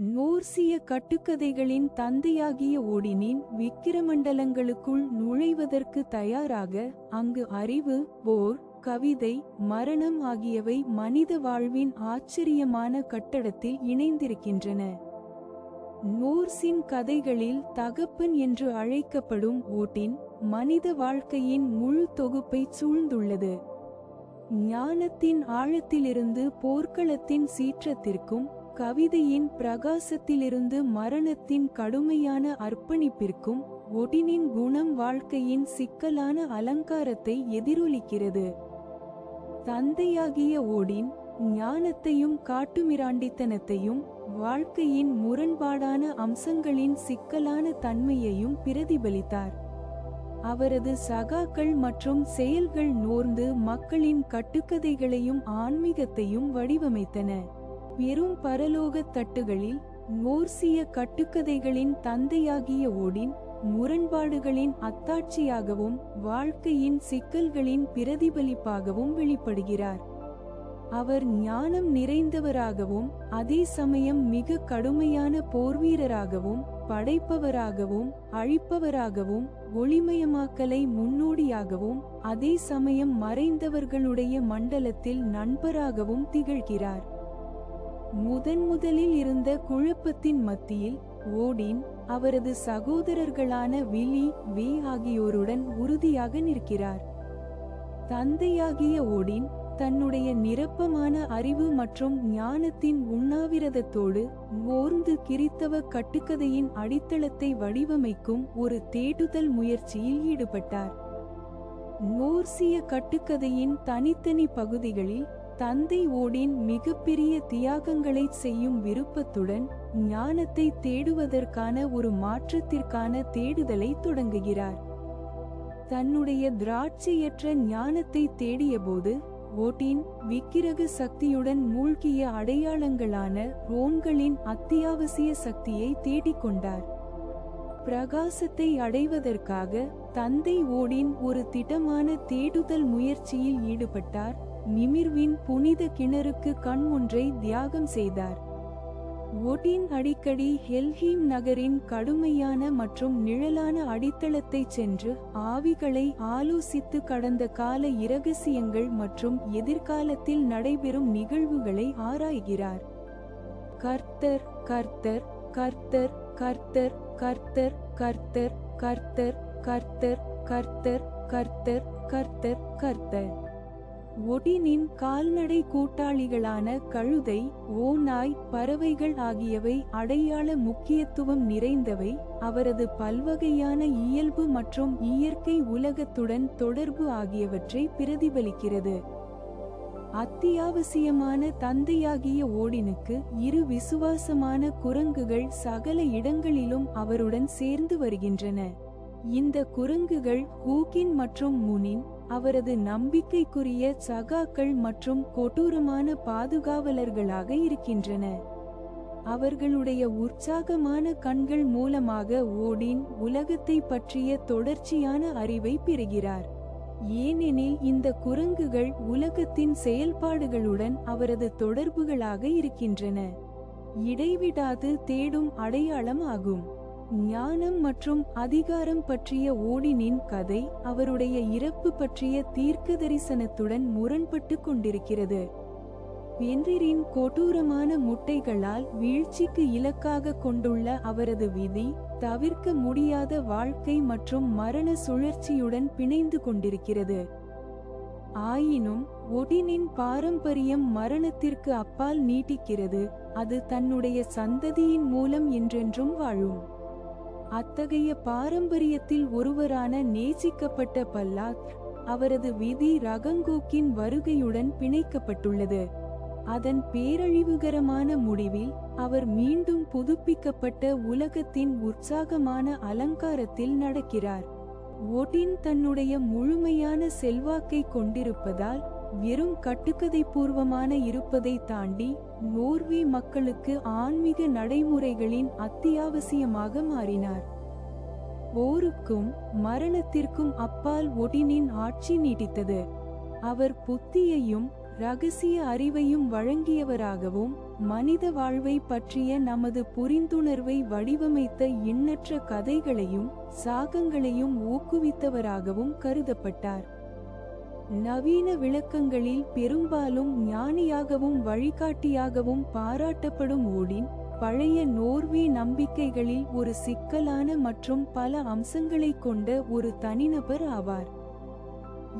நோர்சிய கட்டுக்கதைகளின் தந்தையாகிய ஓடினின் விக்கிரமண்டலங்களுக்குள் நுழைவதற்கு தயாராக அங்கு அறிவு போர் கவிதை மரணம் ஆகியவை மனித வாழ்வின் ஆச்சரியமான கட்டடத்தில் இணைந்திருக்கின்றன. நோர்சின் கதைகளில் தகப்பன் என்று அழைக்கப்படும் ஓட்டின் மனித வாழ்க்கையின் முழு தொகுப்பை சூழ்ந்துள்ளது. ஞானத்தின் ஆழத்திலிருந்து போர்க்களத்தின் சீற்றத்திற்கும் கவிதையின் பிரகாசத்திலிருந்து மரணத்தின் கடுமையான அர்ப்பணிப்பிற்கும் ஒடினின் குணம் வாழ்க்கையின் சிக்கலான அலங்காரத்தை எதிரொலிக்கிறது. தந்தையாகிய ஓடின் ஞானத்தையும் காட்டுமிராண்டித்தனத்தையும் வாழ்க்கையின் முரண்பாடான அம்சங்களின் சிக்கலான தன்மையையும் பிரதிபலித்தார். அவரது சகாக்கள் மற்றும் செயல்கள் நோர்ந்து மக்களின் கட்டுக்கதைகளையும் ஆன்மீகத்தையும் வடிவமைத்தன. வெறும் பரலோகத் தட்டுகளில் மோர்சிய கட்டுக்கதைகளின் தந்தையாகிய ஓடின் முரண்பாடுகளின் அத்தாட்சியாகவும் வாழ்க்கையின் சிக்கல்களின் பிரதிபலிப்பாகவும் வெளிப்படுகிறார். அவர் ஞானம் நிறைந்தவராகவும் அதே சமயம் மிக கடுமையான போர்வீரராகவும் படைப்பவராகவும் அழிப்பவராகவும் ஒளிமயமாக்கலை முன்னோடியாகவும் அதே சமயம் மறைந்தவர்களுடைய மண்டலத்தில் நண்பராகவும் திகழ்கிறார். முதன் முதலில் இருந்த குழப்பத்தின் மத்தியில் ஓடின் அவரது சகோதரர்களான வில்லி வே ஆகியோருடன் உறுதியாக நிற்கிறார். தந்தையாகிய ஓடின் தன்னுடைய நிரப்பமான அறிவு மற்றும் ஞானத்தின் உண்ணாவிரதத்தோடு ஓர்ந்து கிறித்தவ கட்டுக்கதையின் அடித்தளத்தை வடிவமைக்கும் ஒரு தேடுதல் முயற்சியில் ஈடுபட்டார். மோர்சிய கட்டுக்கதையின் தனித்தனி பகுதிகளில் தந்தை ஓடின் மிகப்பெரிய தியாகங்களை செய்யும் விருப்பத்துடன் ஞானத்தை தேடுவதற்கான ஒரு மாற்றத்திற்கான தேடுதலை தொடங்குகிறார். தன்னுடைய திராட்சையற்ற ஞானத்தை தேடியபோது ஓட்டின் விக்கிரக சக்தியுடன் மூழ்கிய அடையாளங்களான ரோன்களின் அத்தியாவசிய சக்தியை தேடிக்கொண்டார். பிரகாசத்தை அடைவதற்காக தந்தை ஓடின் ஒரு திடமான தேடுதல் முயற்சியில் ஈடுபட்டார். நிமிர்வின் புனித கிணறுக்கு கண் ஒன்றை தியாகம் செய்தார். ஓட்டின் அடிக்கடி ஹெல்ஹீம் நகரின் கடுமையான மற்றும் நிழலான அடித்தளத்தை சென்று ஆவிகளை ஆலோசித்து கடந்த கால இரகசியங்கள் மற்றும் எதிர்காலத்தில் நடைபெறும் நிகழ்வுகளை ஆராய்கிறார். கர்த்தர் கர்த்தர் கர்த்தர் கர்த்தர் கர்த்தர் கர்த்தர் கர்த்தர் கர்த்தர் கர்த்தர் கர்த்தர் கர்த்தர் கர்த்தர். ஒடினின் கால்நடை கூட்டாளிகளான கழுதை ஓநாய் பறவைகள் ஆகியவை அடையாள முக்கியத்துவம் நிறைந்தவை. அவரது பல்வகையான இயல்பு மற்றும் இயற்கை உலகத்துடன் தொடர்பு ஆகியவற்றை பிரதிபலிக்கிறது. அத்தியாவசியமான தந்தையாகிய ஓடினுக்கு இரு விசுவாசமான குரங்குகள் சகல இடங்களிலும் அவருடன் சேர்ந்து வருகின்றன. இந்த குரங்குகள் ஹூகின் மற்றும் முனின் அவரது நம்பிக்கைக்குரிய சகாக்கள் மற்றும் கொடூரமான பாதுகாவலர்களாக இருக்கின்றன. அவர்களுடைய உற்சாகமான கண்கள் மூலமாக ஓடின் உலகத்தை பற்றிய தொடர்ச்சியான அறிவை பெறுகிறார். ஏனெனில் இந்த குரங்குகள் உலகத்தின் செயல்பாடுகளுடன் அவரது தொடர்புகளாக இருக்கின்றன. இடைவிடாது தேடும் அடையாளம் ஆகும். ஞானம் மற்றும் அதிகாரம் பற்றிய ஓடினின் கதை அவருடைய இறப்பு பற்றிய தீர்க்க தரிசனத்துடன் முரண்பட்டு கொண்டிருக்கிறது. வென்றிரின் கொடூரமான முட்டைகளால் வீழ்ச்சிக்கு இலக்காக கொண்டுள்ள அவரது விதி தவிர்க்க முடியாத வாழ்க்கை மற்றும் மரண சுழற்சியுடன் பிணைந்து கொண்டிருக்கிறது. ஆயினும் ஒடினின் பாரம்பரியம் மரணத்திற்கு அப்பால் நீட்டிக்கிறது அது தன்னுடைய சந்ததியின் மூலம் என்றென்றும் வாழும். அத்தகைய பாரம்பரியத்தில் ஒருவரான நேசிக்கப்பட்ட பல்லாத் அவரது விதி ரகங்கோக்கின் வருகையுடன் பிணைக்கப்பட்டுள்ளது. அதன் பேரழிவுகரமான முடிவில் அவர் மீண்டும் புதுப்பிக்கப்பட்ட உலகத்தின் உற்சாகமான அலங்காரத்தில் நடக்கிறார். ஓட்டின் தன்னுடைய முழுமையான செல்வாக்கை கொண்டிருப்பதால் வெறும் கட்டுக்கதை பூர்வமான இருப்பதை தாண்டி நோர்வே மக்களுக்கு ஆன்மீக நடைமுறைகளின் அத்தியாவசியமாக மாறினார். போருக்கும் மரணத்திற்கும் அப்பால் ஒடினின் ஆட்சி நீடித்தது. அவர் புத்தியையும் ரகசிய அறிவையும் வழங்கியவராகவும் மனித வாழ்வை பற்றிய நமது புரிந்துணர்வை வடிவமைத்த எண்ணற்ற கதைகளையும் சாகங்களையும் ஊக்குவித்தவராகவும் கருதப்பட்டார். நவீன விளக்கங்களில் பெரும்பாலும் ஞானியாகவும் வழிகாட்டியாகவும் பாராட்டப்படும் ஓடின் பழைய நோர்வே நம்பிக்கைகளில் ஒரு சிக்கலான மற்றும் பல அம்சங்களைக் கொண்ட ஒரு தனிநபர் ஆவார்.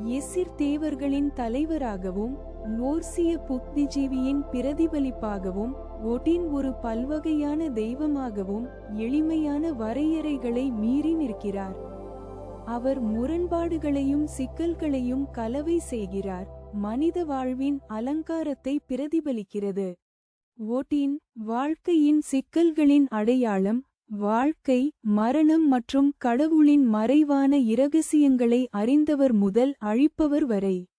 எசிர் தேவர்களின் தலைவராகவும் நோர்சிய புத்திஜீவியின் பிரதிபலிப்பாகவும் ஒட்டின் ஒரு பல்வகையான தெய்வமாகவும் எளிமையான வரையறைகளை மீறி நிற்கிறார். அவர் முரண்பாடுகளையும் சிக்கல்களையும் கலவை செய்கிறார். மனித வாழ்வின் அலங்காரத்தை பிரதிபலிக்கிறது. ஓட்டின் வாழ்க்கையின் சிக்கல்களின் அடையாளம் வாழ்க்கை மரணம் மற்றும் கடவுளின் மறைவான இரகசியங்களை அறிந்தவர் முதல் அழிப்பவர் வரை.